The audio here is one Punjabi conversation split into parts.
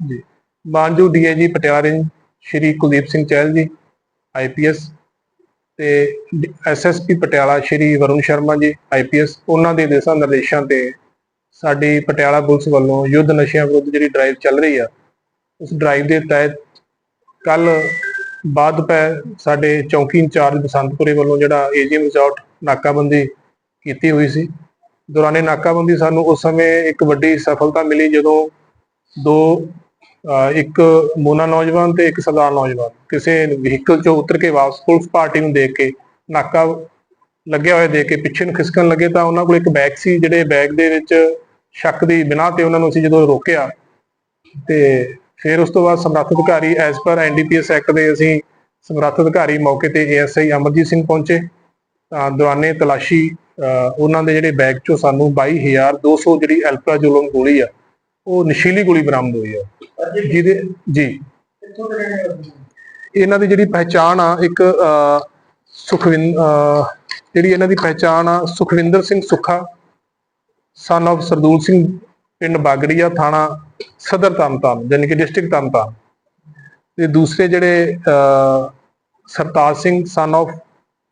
ਜੀ। ਮਾਨਜੂ DIG Patiala range Shri Kuldeep Singh Chahal ji IPS ਤੇ ਐਸਐਸਪੀ ਪਟਿਆਲਾ ਸ਼੍ਰੀ ਵਰੁਣ ਸ਼ਰਮਾ ਜੀ ਆਈਪੀਐਸ ਉਹਨਾਂ ਦੇ ਦਿਸ਼ਾ ਨਿਰਦੇਸ਼ਾਂ ਤੇ ਸਾਡੀ ਪਟਿਆਲਾ ਪੁਲਿਸ ਵੱਲੋਂ ਯੁੱਧ ਨਸ਼ਿਆਂ ਵਿਰੁੱਧ ਜਿਹੜੀ ਡਰਾਈਵ ਚੱਲ ਰਹੀ ਆ, ਉਸ ਡਰਾਈਵ ਦੇ ਤਹਿਤ ਕੱਲ ਬਾਅਦ ਪੈ ਸਾਡੇ ਚੌਕੀ ਇੰਚਾਰਜ ਬਸੰਤਪੁਰੇ ਵੱਲੋਂ ਜਿਹੜਾ ਏਜੀਐਮ ਰਿਜ਼ੋਰਟ ਨਾਕਾਬੰਦੀ ਕੀਤੀ ਹੋਈ ਸੀ। ਦੌਰਾਨੇ ਨਾਕਾਬੰਦੀ ਸਾਨੂੰ ਉਸ ਸਮੇਂ ਇੱਕ ਵੱਡੀ ਸਫਲਤਾ ਮਿਲੀ ਜਦੋਂ ਦੋ ਇੱਕ ਮੋਨਾ ਨੌਜਵਾਨ ਤੇ ਇੱਕ ਸਰਦਾਰ ਨੌਜਵਾਨ। ਕਿਸੇ ਵਹੀਕਲ ਚੋਂ ਉਤਰ ਕੇ ਵਾਪਸ ਪੁਲਿਸ ਪਾਰਟੀ ਨੂੰ ਦੇਖ ਕੇ ਨਾਕਾ ਲੱਗਿਆ ਹੋਇਆ ਦੇਖ ਕੇ ਪਿੱਛੇ ਨੂੰ ਖਿਸਕਣ ਲੱਗੇ ਤਾਂ ਉਹਨਾਂ ਕੋਲ ਇੱਕ ਬੈਗ ਸੀ, ਜਿਹੜੇ ਬੈਗ ਦੇ ਵਿੱਚ ਸ਼ੱਕ ਦੀ ਬਿਨਾਂ ਤੇ ਉਹਨਾਂ ਨੂੰ ਅਸੀਂ ਜਦੋਂ ਰੋਕਿਆ ਤੇ ਫਿਰ ਉਸ ਤੋਂ ਬਾਅਦ ਸਮਰੱਥ ਅਧਿਕਾਰੀ ਐਸ ਪਰ ਐਨਡੀਪੀਐਸ ਐਕਟ ਦੇ ਅਸੀਂ ਸਮਰੱਥ ਅਧਿਕਾਰੀ ਮੌਕੇ ਤੇ ਏਐਸਆਈ ਅਮਰਜੀਤ ਸਿੰਘ ਪਹੁੰਚੇ। ਤਾਂ ਦੌਰਾਨੇ ਤਲਾਸ਼ੀ, ਅਹ ਉਹਨਾਂ ਦੇ ਜਿਹੜੇ ਬੈਗ ਚੋਂ ਸਾਨੂੰ 22200 ਜਿਹੜੀ ਐਲਪਰਾਜ਼ੋਲਮ ਗੋਲੀ ਆ ਉਹ ਨਸ਼ੀਲੀ ਗੋਲੀ ਬਰਾਮਦ ਹੋਈ ਆ। ਜਿਹਦੇ ਜੀ। ਇਹਨਾਂ ਦੀ ਜਿਹੜੀ ਪਹਿਚਾਣ ਆ ਇੱਕ ਅਹ, ਸੁਖਵਿੰਦ ਜਿਹੜੀ ਇਹਨਾਂ ਦੀ ਪਹਿਚਾਣ ਆ ਸੁਖਵਿੰਦਰ ਸਿੰਘ ਸੁੱਖਾ ਸਨ of ਸਰਦੂਲ ਸਿੰਘ ਪਿੰਡ ਬਾਗੜੀਆ ਥਾਣਾ ਸਦਰ ਤਰਨਤਾਰਨ ਯਾਨੀ ਕਿ ਡਿਸਟ੍ਰਿਕਟ ਤਰਨਤਾਰਨ। ਤੇ ਦੂਸਰੇ ਜਿਹੜੇ ਸਰਤਾਜ ਸਿੰਘ ਸਨ of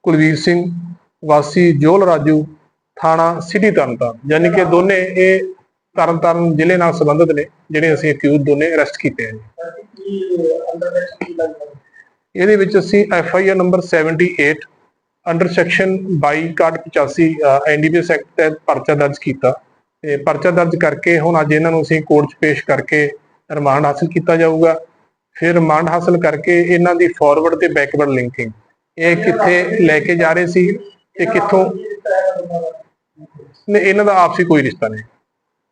ਕੁਲਵੀਰ ਸਿੰਘ ਵਾਸੀ ਜੋਲ ਰਾਜੂ ਥਾਣਾ ਸਿਟੀ ਤਰਨਤਾਰਨ ਯਾਨੀ ਕਿ ਦੋਨੇ ਇਹ ਤਰਨਤਾਰਨ ਜ਼ਿਲ੍ਹੇ ਨਾਲ ਸੰਬੰਧਿਤ ਨੇ, ਜਿਹੜੇ ਅਸੀਂ ਅਕਿਊਜ਼ ਦੋਨੇ ਅਰੈਸਟ ਕੀਤੇ ਆ ਇਹਦੇ ਵਿੱਚ ਅਸੀਂ F I R number 78 under section 22 ਕਾਰਡ 85 ਐਨਡੀਪੀਐਸ ਐਕਟ ਤਹਿਤ ਪਰਚਾ ਦਰਜ ਕੀਤਾ। ਤੇ ਪਰਚਾ ਦਰਜ ਕਰਕੇ ਹੁਣ ਅੱਜ ਇਹਨਾਂ ਨੂੰ ਅਸੀਂ ਕੋਰਟ 'ਚ ਪੇਸ਼ ਕਰਕੇ ਰਿਮਾਂਡ ਹਾਸਲ ਕੀਤਾ ਜਾਊਗਾ। ਫਿਰ ਰਿਮਾਂਡ ਹਾਸਲ ਕਰਕੇ ਇਹਨਾਂ ਦੀ ਫਾਰਵਰਡ ਤੇ ਬੈਕਵਰਡ ਲਿੰਕਿੰਗ ਇਹ ਕਿੱਥੇ ਲੈ ਕੇ ਜਾ ਰਹੇ ਸੀ ਤੇ ਕਿੱਥੋਂ? ਨਹੀਂ, ਇਹਨਾਂ ਦਾ ਆਪਸੀ ਕੋਈ ਰਿਸ਼ਤਾ ਨਹੀਂ।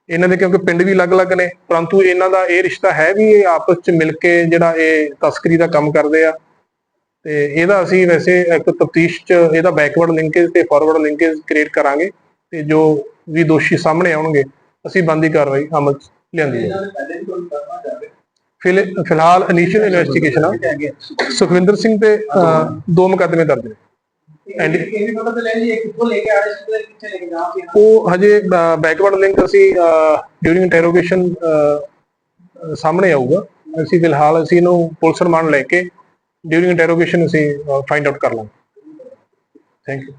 ਇਹਨਾਂ ਦੇ ਕਿਉਂਕਿ ਪਿੰਡ ਵੀ ਅਲੱਗ-ਅਲੱਗ ਨੇ, ਪਰੰਤੂ ਇਹਨਾਂ ਦਾ ਇਹ ਰਿਸ਼ਤਾ ਹੈ ਵੀ ਇਹ ਆਪਸ ਚ ਮਿਲ ਕੇ ਜਿਹੜਾ ਇਹ ਤਸਕਰੀ ਦਾ ਕੰਮ ਕਰਦੇ ਆ। ਤੇ ਇਹਦਾ ਅਸੀਂ ਵੈਸੇ ਇੱਕ ਤਫਤੀਸ਼ ਚ ਇਹਦਾ ਬੈਕਵਰਡ ਲਿੰਕੇਜ ਤੇ ਫਾਰਵਰਡ ਲਿੰਕੇਜ ਕ੍ਰੀਏਟ ਕਰਾਂਗੇ ਤੇ ਜੋ ਵੀ ਦੋਸ਼ੀ ਸਾਹਮਣੇ ਆਉਣਗੇ, ਅਸੀਂ ਬੰਦੀ ਕਾਰਵਾਈ ਅਮਲ ਚ ਲਿਆਂਦੀ ਹੈ ਫਿਲਹਾਲ ਇਨੀਸ਼ੀਅਲ ਇਨਵੈਸਟੀਗੇਸ਼ਨ ਆ। ਸੁਖਵਿੰਦਰ ਸਿੰਘ ਤੇ ਦੋ ਮੁਕੱਦਮੇ ਦਰਜ ਨੇ। ਐਂਡ ਇਹ ਵੀ ਪਤਾ ਲੈ ਜੀ ਇਹ ਕਿੱਥੋਂ ਲੈ ਕੇ ਆ ਰਹੇ ਸੀ ਤੇ ਕਿੱਥੇ ਲੈ ਕੇ ਜਾ ਰਹੇ ਉਹ ਹਜੇ ਬੈਕਵਰਡ ਲਿੰਕ ਅਸੀਂ ਡਿਊਰਿੰਗ ਇੰਟਰੋਗੇਸ਼ਨ ਸਾਹਮਣੇ ਆਊਗਾ। ਅਸੀਂ ਫਿਲਹਾਲ ਅਸੀਂ ਇਹਨੂੰ ਪੁਲਿਸ ਰਿਮਾਂਡ ਲੈ ਕੇ ਡਿਊਰਿੰਗ ਇੰਟਰੋਗੇਸ਼ਨ ਅਸੀਂ ਫਾਈਂਡ ਆਊਟ ਕਰ ਲਾਂਗੇ। Thank you